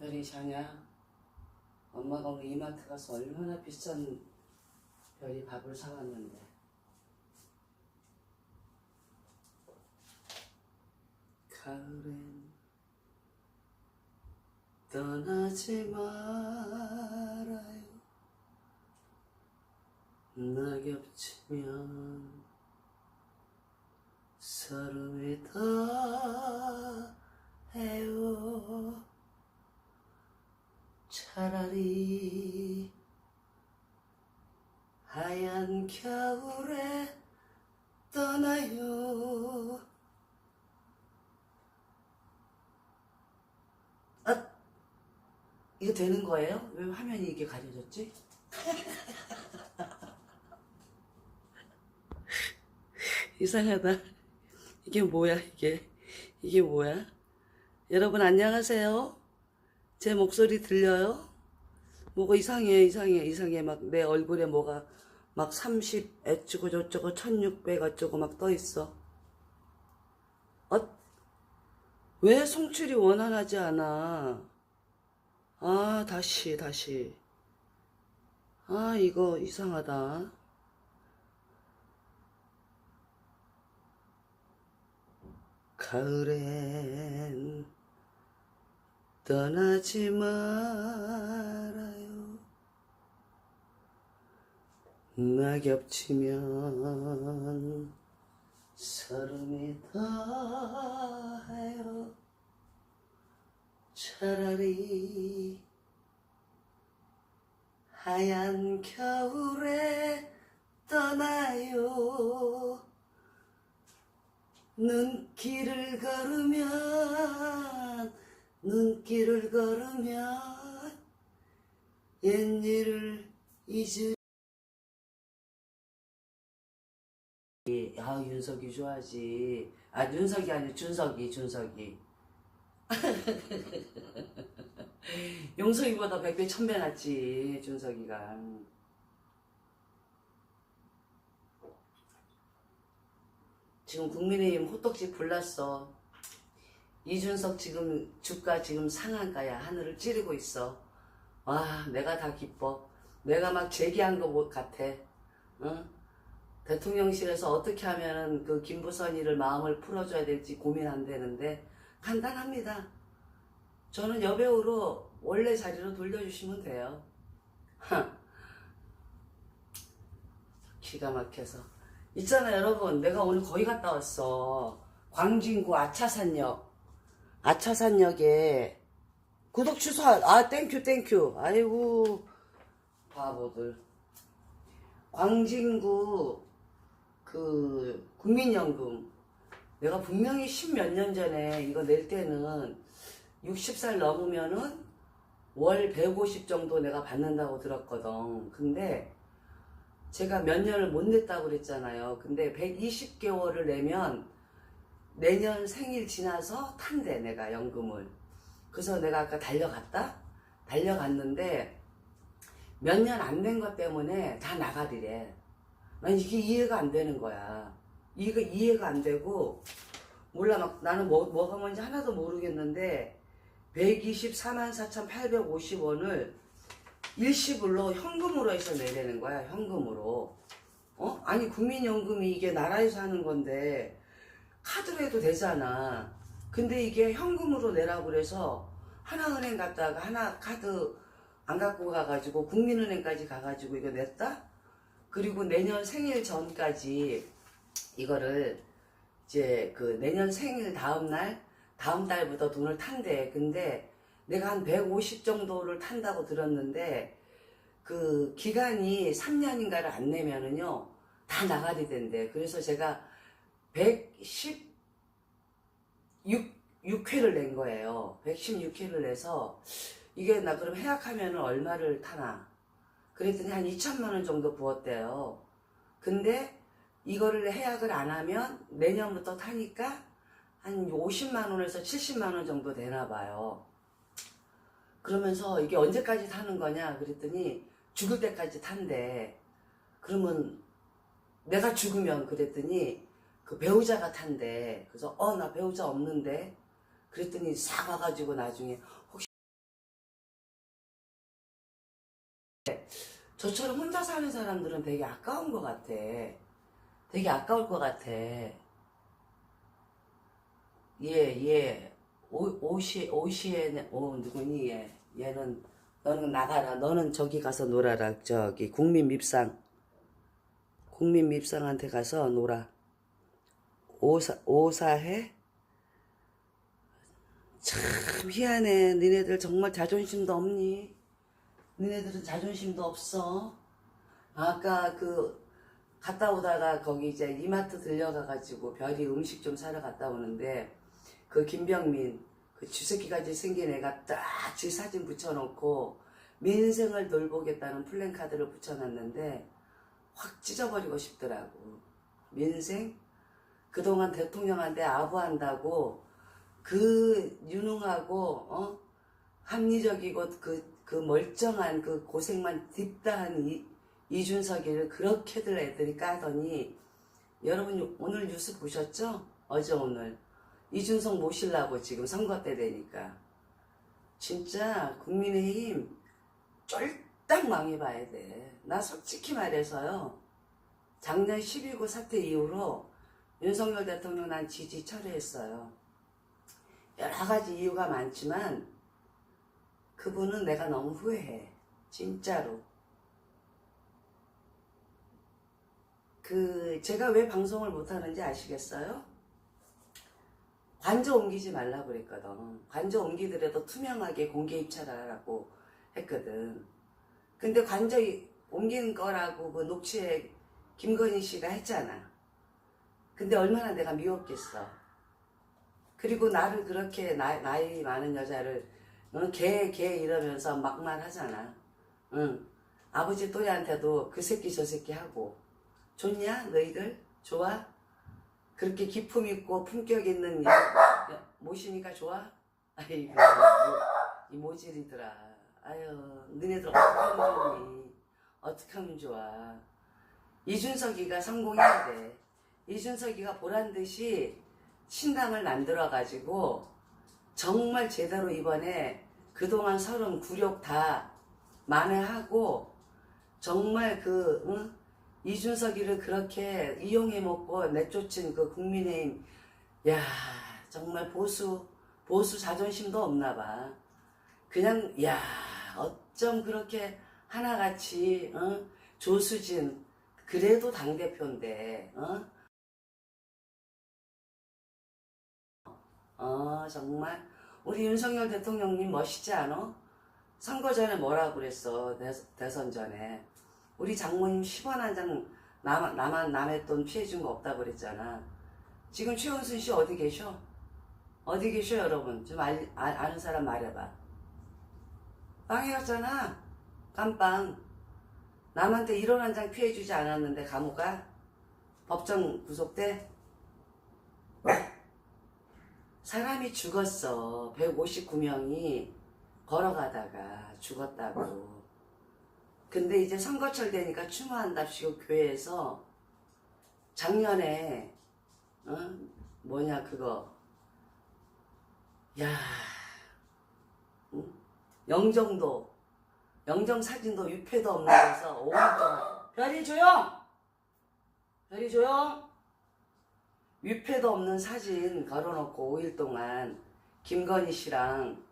별이 자냐? 엄마가 오늘 이마트 가서 얼마나 비싼 별이 밥을 사왔는데. 가을엔 떠나지 말아요. 낙엽 치면 서름이 다 해요. 차라리 하얀 겨울에 떠나요. 아, 이거 되는 거예요? 왜 화면이 이게 가려졌지? 이상하다. 이게 뭐야, 이게. 이게 뭐야? 여러분, 안녕하세요. 제 목소리 들려요? 뭐가 이상해, 이상해, 이상해. 막 내 얼굴에 뭐가 막 30, 어쩌고 저쩌고 1600 어쩌고 막 떠 있어. 어? 왜 송출이 원활하지 않아? 아, 다시, 다시. 아, 이거 이상하다. 가을엔 떠나지 말아요. 낙엽 치면 서름이 다해요. 차라리 하얀 겨울에 떠나요. 눈길을 걸으면 눈길을 걸으면 옛일을 잊으 아 윤석이 좋아하지. 아 윤석이 아니 준석이 준석이. 용석이보다 백배 천배 낫지 준석이가. 지금 국민의힘 호떡집 불났어. 이준석 지금 주가 지금 상한가야. 하늘을 찌르고 있어. 와, 내가 다 기뻐. 내가 막 제기한 거 같아. 응? 대통령실에서 어떻게 하면은 그 김부선이를 마음을 풀어줘야 될지 고민 안 되는데 간단합니다. 저는 여배우로 원래 자리로 돌려주시면 돼요. 기가 막혀서. 있잖아 여러분 내가 오늘 거기 갔다 왔어 광진구 아차산역 아차산역에 구독 취소 아 땡큐 땡큐 아이고. 바보들. 광진구 그 국민연금. 내가 분명히 십 몇 년 전에 이거 낼 때는 60살 넘으면은 월 150 정도 내가 받는다고 들었거든. 근데 제가 몇 년을 못 냈다고 그랬잖아요. 근데 120개월을 내면 내년 생일 지나서 탄대, 내가 연금을. 그래서 내가 아까 달려갔다? 달려갔는데 몇 년 안 된 것 때문에 다 나가리래. 난 이게 이해가 안 되는 거야. 이거 이해가 안 되고, 몰라, 막 나는 뭐, 뭐가 뭔지 하나도 모르겠는데, 124만 4,850원을 일시불로 현금으로 해서 내라는 거야, 현금으로. 어? 아니, 국민연금이 이게 나라에서 하는 건데, 카드로 해도 되잖아. 근데 이게 현금으로 내라고 그래서, 하나은행 갔다가 하나 카드 안 갖고 가가지고, 국민은행까지 가가지고 이거 냈다? 그리고 내년 생일 전까지 이거를 이제 그 내년 생일 다음 날, 다음 달부터 돈을 탄대. 근데 내가 한 150 정도를 탄다고 들었는데 그 기간이 3년인가를 안 내면은요 다 나가리 된대. 그래서 제가 116회를 낸 거예요. 116회를 내서 이게 나 그럼 해약하면은 얼마를 타나? 그랬더니 한 2천만 원 정도 부었대요. 근데 이거를 해약을 안 하면 내년부터 타니까 한 50만 원에서 70만 원 정도 되나 봐요. 그러면서 이게 언제까지 타는 거냐 그랬더니 죽을 때까지 탄대. 그러면 내가 죽으면 그랬더니 그 배우자가 탄대. 그래서 어 나 배우자 없는데 그랬더니 싹 와가지고 나중에 저처럼 혼자 사는 사람들은 되게 아까운 것 같아. 되게 아까울 것 같아. 예, 예. 오, 오시, 오시에, 오, 누구니, 얘. 얘는, 너는 나가라. 너는 저기 가서 놀아라. 저기, 국민 밉상. 국민 밉상한테 가서 놀아. 오사, 오사해? 참, 희한해. 니네들 정말 자존심도 없니? 니네들은 자존심도 없어. 아까 그, 갔다 오다가 거기 이제 이마트 들려가가지고 별이 음식 좀 사러 갔다 오는데 그 김병민 그 쥐새끼같이 생긴 애가 딱지 사진 붙여놓고 민생을 돌보겠다는 플랜카드를 붙여놨는데 확 찢어버리고 싶더라고. 민생? 그동안 대통령한테 아부한다고 그 유능하고 어? 합리적이고 그, 그 멀쩡한 그 고생만 딥다한 이, 이준석이를 그렇게들 애들이 까더니 여러분 오늘 뉴스 보셨죠? 어제 오늘 이준석 모시려고 지금 선거 때 되니까 진짜 국민의힘 쫄딱 망해봐야 돼. 나 솔직히 말해서요. 작년 12구 사태 이후로 윤석열 대통령 난 지지 철회했어요. 여러 가지 이유가 많지만 그분은 내가 너무 후회해. 진짜로. 그 제가 왜 방송을 못 하는지 아시겠어요? 관저 옮기지 말라 그랬거든. 관저 옮기더라도 투명하게 공개 입찰하라고 했거든. 근데 관저 옮기는 거라고 그 녹취에 김건희 씨가 했잖아. 근데 얼마나 내가 미웠겠어. 그리고 나를 그렇게 나, 나이 많은 여자를 너는 개, 개 이러면서 막말 하잖아. 응. 아버지 또래한테도 그 새끼 저 새끼 하고. 좋냐? 너희들? 좋아? 그렇게 기품 있고 품격 있는 모시니까 좋아? 아이고, 이 모질이더라. 아유, 너네들 어떻게 하면 좋니? 어떻게 하면 좋아? 이준석이가 성공해야 돼. 이준석이가 보란 듯이 신당을 만들어 가지고 정말 제대로 이번에 그동안 서른 굴욕 다 만회하고 정말 그 응? 이준석이를 그렇게 이용해 먹고 내쫓은 그 국민의힘 야 정말 보수 보수 자존심도 없나 봐 그냥 야 어쩜 그렇게 하나같이 어? 조수진 그래도 당 대표인데 어? 어 정말 우리 윤석열 대통령님 멋있지 않아? 선거 전에 뭐라고 그랬어 대, 대선 전에 우리 장모님 10원 한 장 남, 나만 남의 돈 피해준 거 없다고 그랬잖아. 지금 최은순 씨 어디 계셔? 어디 계셔 여러분? 좀 알, 아, 아는 사람 말해봐. 빵에 갔잖아. 깜빵. 남한테 1원 한 장 피해주지 않았는데 감옥 가? 법정 구속돼? 사람이 죽었어. 159명이 걸어가다가 죽었다고. 근데 이제 선거철 되니까 추모한답시고 교회에서 작년에 어? 뭐냐 그거 야 응? 영정도 영정 사진도 유패도 없는 데서 5일 동안 별이 조용 별이 조용 유패도 없는 사진 걸어놓고 5일 동안 김건희 씨랑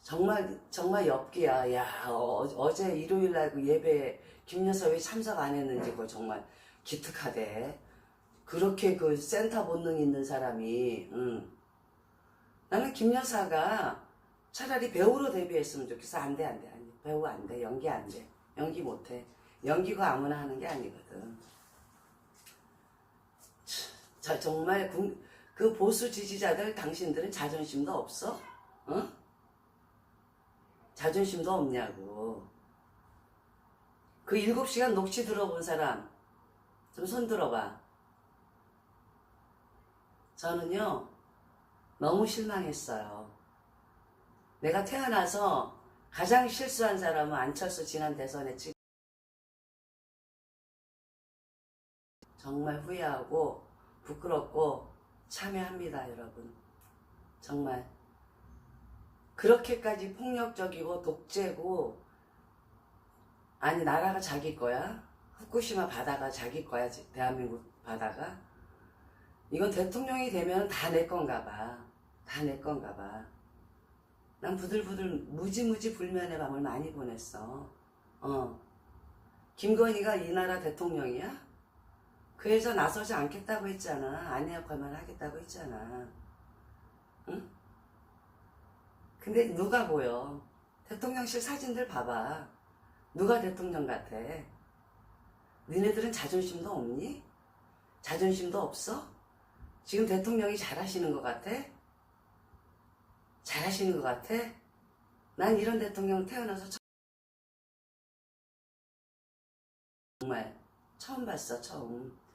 정말 정말 엽기야. 야 어, 제 일요일 날 그 예배 김여사 왜 참석 안 했는지 그거 정말 기특하대. 그렇게 그 센터 본능 있는 사람이 응. 나는 김여사가 차라리 배우로 데뷔했으면 좋겠어. 안 돼, 안 돼, 안 돼. 배우 안 돼. 연기 안 돼. 연기 못 해. 연기가 아무나 하는 게 아니거든. 자, 정말 군- 그 보수 지지자들 당신들은 자존심도 없어? 어? 자존심도 없냐고. 그 7시간 녹취 들어본 사람, 좀 손 들어봐. 저는요, 너무 실망했어요. 내가 태어나서 가장 실수한 사람은 안철수 지난 대선에 찍 정말 후회하고 부끄럽고 참여합니다, 여러분. 정말. 그렇게까지 폭력적이고 독재고 아니 나라가 자기 거야? 후쿠시마 바다가 자기 거야? 지- 대한민국 바다가? 이건 대통령이 되면 다 내 건가 봐. 다 내 건가 봐. 난 부들부들 무지무지 불면의 밤을 많이 보냈어. 어. 김건희가 이 나라 대통령이야? 그래서 나서지 않겠다고 했잖아. 아내 역할만 하겠다고 했잖아. 응? 근데 누가 보여? 대통령실 사진들 봐봐. 누가 대통령 같아? 니네들은 자존심도 없니? 자존심도 없어? 지금 대통령이 잘하시는 것 같아? 잘하시는 것 같아? 난 이런 대통령 태어나서 처- 정말 처음 봤어 처음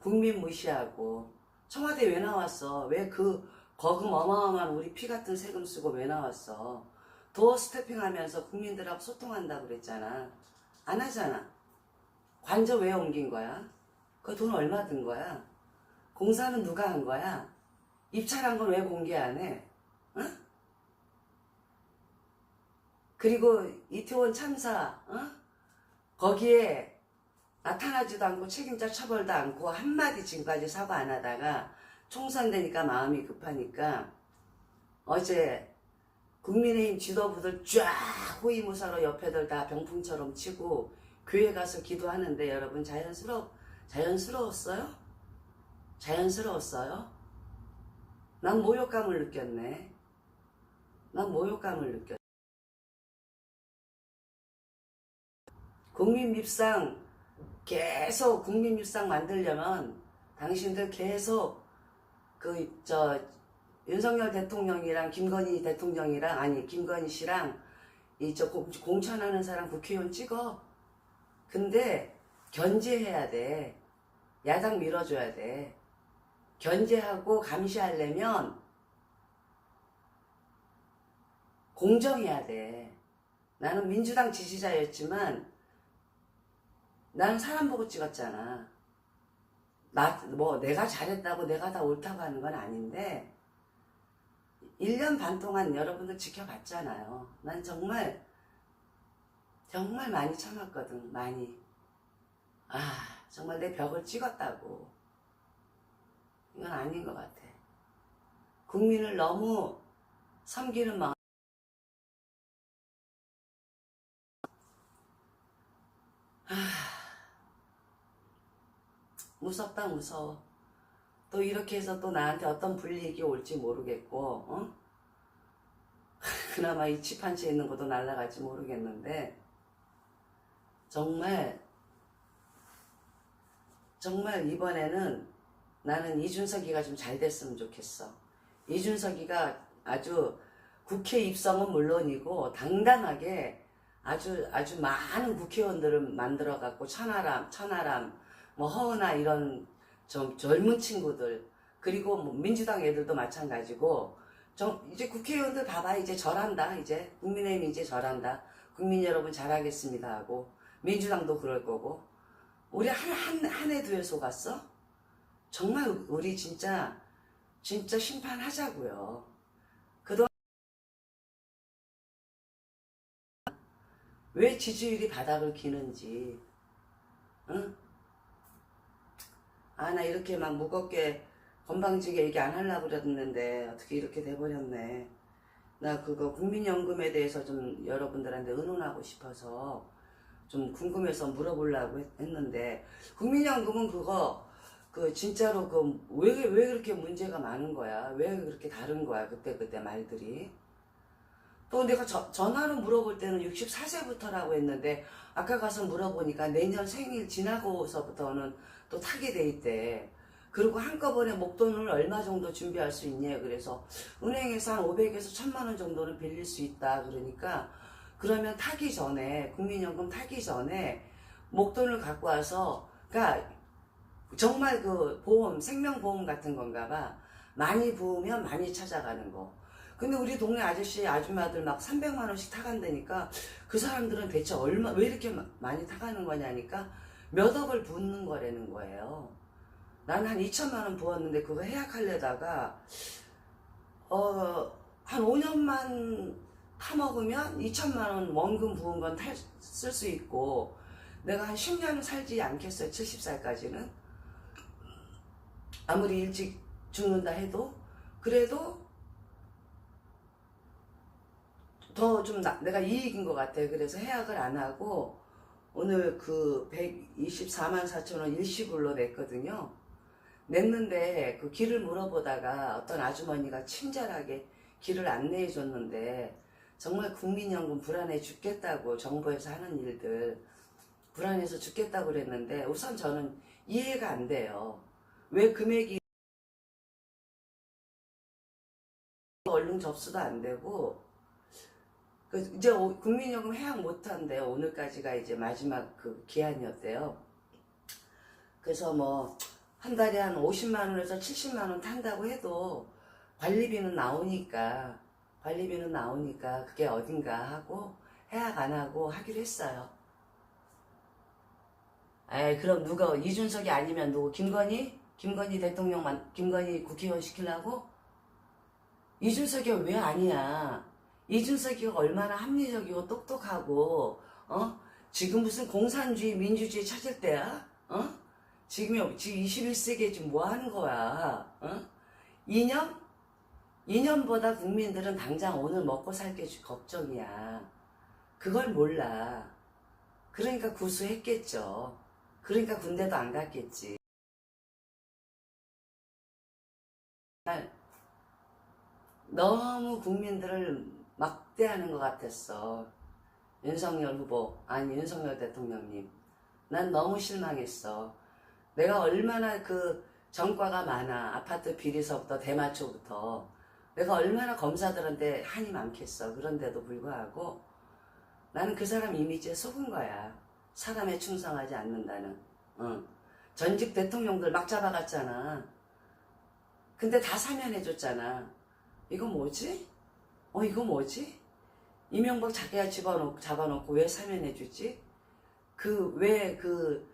국민 무시하고 청와대 왜 나왔어? 왜 그 거금 어마어마한 우리 피 같은 세금 쓰고 왜 나왔어? 도어 스태핑 하면서 국민들하고 소통한다고 그랬잖아. 안 하잖아. 관저 왜 옮긴 거야? 그 돈 얼마 든 거야? 공사는 누가 한 거야? 입찰한 건 왜 공개 안 해? 응? 그리고 이태원 참사 어? 거기에 나타나지도 않고 책임자 처벌도 않고 한마디 지금까지 사과 안 하다가 총선 되니까 마음이 급하니까 어제 국민의힘 지도부들 쫙 호위무사로 옆에들 다 병풍처럼 치고 교회 가서 기도하는데 여러분 자연스러 자연스러웠어요? 자연스러웠어요? 난 모욕감을 느꼈네. 난 모욕감을 느꼈. 국민 밉상 계속 국민 밉상 만들려면 당신들 계속 그 저 윤석열 대통령이랑 김건희 대통령이랑 아니 김건희 씨랑 이저 공천하는 사람 국회의원 찍어. 근데 견제해야 돼. 야당 밀어줘야 돼. 견제하고 감시하려면 공정해야 돼. 나는 민주당 지지자였지만 나는 사람 보고 찍었잖아. 나, 뭐, 내가 잘했다고 내가 다 옳다고 하는 건 아닌데, 1년 반 동안 여러분들 지켜봤잖아요. 난 정말, 정말 많이 참았거든, 많이. 아, 정말 내 벽을 찍었다고. 이건 아닌 것 같아. 국민을 너무 섬기는 마음. 무섭다 무서워. 또 이렇게 해서 또 나한테 어떤 불이익이 올지 모르겠고, 어? 그나마 이채 있는 것도 날라갈지 모르겠는데, 정말, 정말 이번에는 나는 이준석이가 좀 잘 됐으면 좋겠어. 이준석이가 아주 국회 입성은 물론이고, 당당하게 아주, 아주 많은 국회의원들을 만들어 갖고, 천하람, 천하람, 뭐 허은아 이런 좀 젊은 친구들 그리고 뭐 민주당 애들도 마찬가지고 좀 이제 국회의원들 봐봐 이제 절한다 이제. 국민의힘 이제 절한다. 국민 여러분 잘하겠습니다 하고. 민주당도 그럴 거고. 우리 한한 한 해 두해 속았어? 정말 우리 진짜 진짜 심판하자고요. 그동안 왜 지지율이 바닥을 기는지 응? 아, 나 이렇게 막 무겁게 건방지게 얘기 안 하려고 그랬는데 어떻게 이렇게 돼버렸네. 나 그거 국민연금에 대해서 좀 여러분들한테 의논하고 싶어서 좀 궁금해서 물어보려고 했- 했는데 국민연금은 그거 그 진짜로 그왜왜 그렇게 문제가 많은 거야? 왜 그렇게 다른 거야? 그때 그때 말들이. 또 내가 저- 전화로 물어볼 때는 64세부터라고 했는데 아까 가서 물어보니까 내년 생일 지나고서부터는 또 타게 돼 있대. 그리고 한꺼번에 목돈을 얼마 정도 준비할 수 있냐. 그래서 은행에서 한 500에서 1000만 원 정도는 빌릴 수 있다. 그러니까 그러면 타기 전에 국민연금 타기 전에 목돈을 갖고 와서 그러니까 정말 그 보험 생명보험 같은 건가 봐. 많이 부으면 많이 찾아가는 거. 근데 우리 동네 아저씨 아줌마들 막 300만 원씩 타간다니까 그 사람들은 대체 얼마 왜 이렇게 마- 많이 타가는 거냐니까 몇 억을 붓는 거라는 거예요. 난 한 2천만 원 부었는데 그거 해약하려다가 어 한 5년만 타먹으면 2천만 원 원금 부은 건 쓸 수 있고 내가 한 10년은 살지 않겠어요. 70살까지는. 아무리 일찍 죽는다 해도 그래도 더 좀 내가 이익인 것 같아. 그래서 해약을 안 하고 오늘 그 124만 4천 원 일시불로 냈거든요. 냈는데 그 길을 물어보다가 어떤 아주머니가 친절하게 길을 안내해 줬는데 정말 국민연금 불안해 죽겠다고 정부에서 하는 일들 불안해서 죽겠다고 그랬는데 우선 저는 이해가 안 돼요. 왜 금액이 얼른 접수도 안 되고 그 이제 오- 국민연금 해약 못한대 오늘까지가 이제 마지막 그 기한이었대요. 그래서 뭐 한 달에 한 50만 원에서 70만 원 탄다고 해도 관리비는 나오니까 관리비는 나오니까 그게 어딘가 하고 해약 안 하고 하기로 했어요. 에이 그럼 누가 이준석이 아니면 누구 김건희? 김건희 대통령 만 김건희 국회의원 시키려고? 이준석이 왜 아니야? 이준석이가 얼마나 합리적이고 똑똑하고 어? 지금 무슨 공산주의 민주주의 찾을 때야? 어? 지금이 지금 21세기에 지금 뭐 하는 거야? 어? 이념? 이념보다 국민들은 당장 오늘 먹고 살게 걱정이야. 그걸 몰라. 그러니까 구수했겠죠. 그러니까 군대도 안 갔겠지. 너무 국민들을 막대하는 것 같았어. 윤석열 후보, 아니 윤석열 대통령님. 난 너무 실망했어. 내가 얼마나 그 전과가 많아. 아파트 비리서부터 대마초부터. 내가 얼마나 검사들한테 한이 많겠어. 그런데도 불구하고 나는 그 사람 이미지에 속은 거야. 사람에 충성하지 않는다는. 응. 전직 대통령들 막 잡아갔잖아. 근데 다 사면해줬잖아. 이거 뭐지? 어, 이거 뭐지? 이명박 자기가 집어넣고, 잡아놓고 왜 사면해주지? 그, 왜그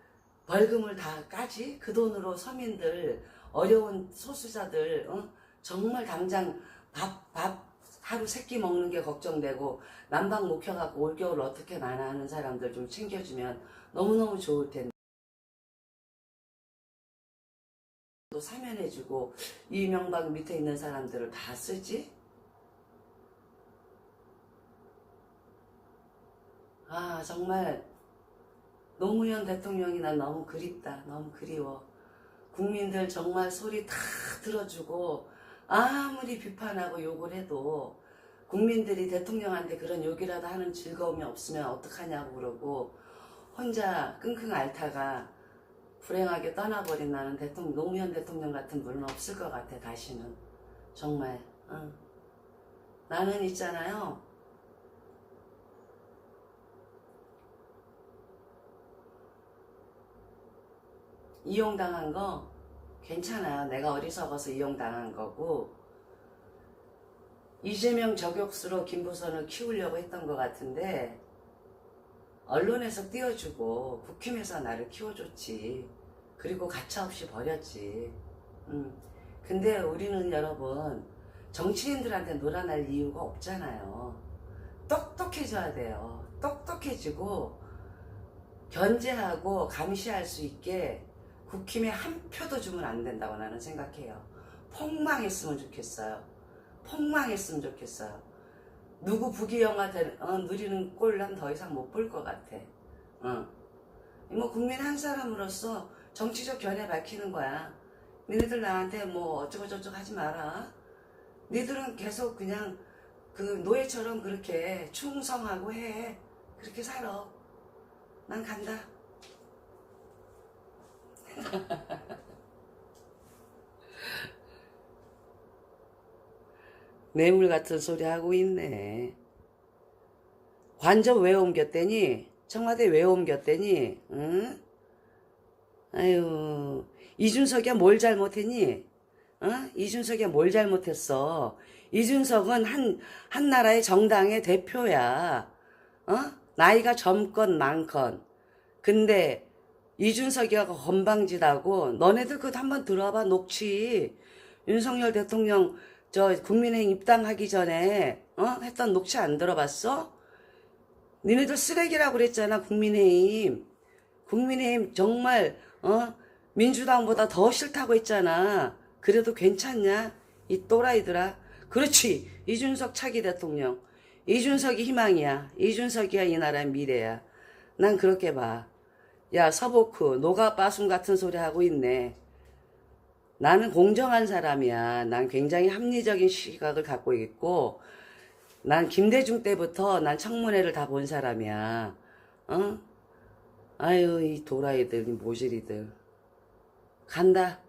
벌금을 다 까지? 그 돈으로 서민들, 어려운 소수자들, 어? 정말 당장 밥, 밥, 하루 세끼 먹는 게 걱정되고, 난방 못 켜갖고 올겨울 어떻게 나나 하는 사람들 좀 챙겨주면 너무너무 좋을 텐데. 또 사면해주고, 이명박 밑에 있는 사람들을 다 쓰지? 아, 정말 노무현 대통령이 난 너무 그립다. 너무 그리워. 국민들 정말 소리 다 들어주고 아무리 비판하고 욕을 해도 국민들이 대통령한테 그런 욕이라도 하는 즐거움이 없으면 어떡하냐고 그러고 혼자 끙끙 앓다가 불행하게 떠나버린 나는 대통령, 노무현 대통령 같은 분은 없을 것 같아, 다시는. 정말, 응. 나는 있잖아요. 이용당한 거 괜찮아요. 내가 어리석어서 이용당한 거고 이재명 저격수로 김부선을 키우려고 했던 것 같은데 언론에서 띄워주고 국힘에서 나를 키워줬지. 그리고 가차없이 버렸지. 음. 근데 우리는 여러분 정치인들한테 놀아날 이유가 없잖아요. 똑똑해져야 돼요. 똑똑해지고 견제하고 감시할 수 있게 국힘에 한 표도 주면 안 된다고 나는 생각해요. 폭망했으면 좋겠어요. 폭망했으면 좋겠어요. 누구 부귀영화 되, 어, 누리는 꼴 난 더 이상 못 볼 것 같아. 어. 뭐 국민 한 사람으로서 정치적 견해 밝히는 거야. 니네들 나한테 뭐 어쩌고저쩌고 하지 마라. 니들은 계속 그냥 그 노예처럼 그렇게 충성하고 해. 그렇게 살아. 난 간다. 뇌물 같은 소리 하고 있네. 관저 왜 옮겼대니? 청와대 왜 옮겼대니? 응? 아유, 이준석이야 뭘 잘못했니? 어? 이준석이야 뭘 잘못했어? 이준석은 한, 한 나라의 정당의 대표야. 어? 나이가 젊건 많건. 근데 이준석이가 건방지다고 너네들 그거 한번 들어봐 녹취 윤석열 대통령 저 국민의힘 입당하기 전에 어? 했던 녹취 안 들어봤어? 니네들 쓰레기라고 그랬잖아, 국민의힘. 국민의힘 정말, 어? 민주당보다 더 싫다고 했잖아. 그래도 괜찮냐? 이 또라이들아. 그렇지. 이준석 차기 대통령. 이준석이 희망이야. 이준석이야 이 나라의 미래야. 난 그렇게 봐. 야, 서보크, 노가 빠순 같은 소리 하고 있네. 나는 공정한 사람이야. 난 굉장히 합리적인 시각을 갖고 있고, 난 김대중 때부터 난 청문회를 다 본 사람이야. 어? 아유, 이 도라이들, 이 모질이들. 간다.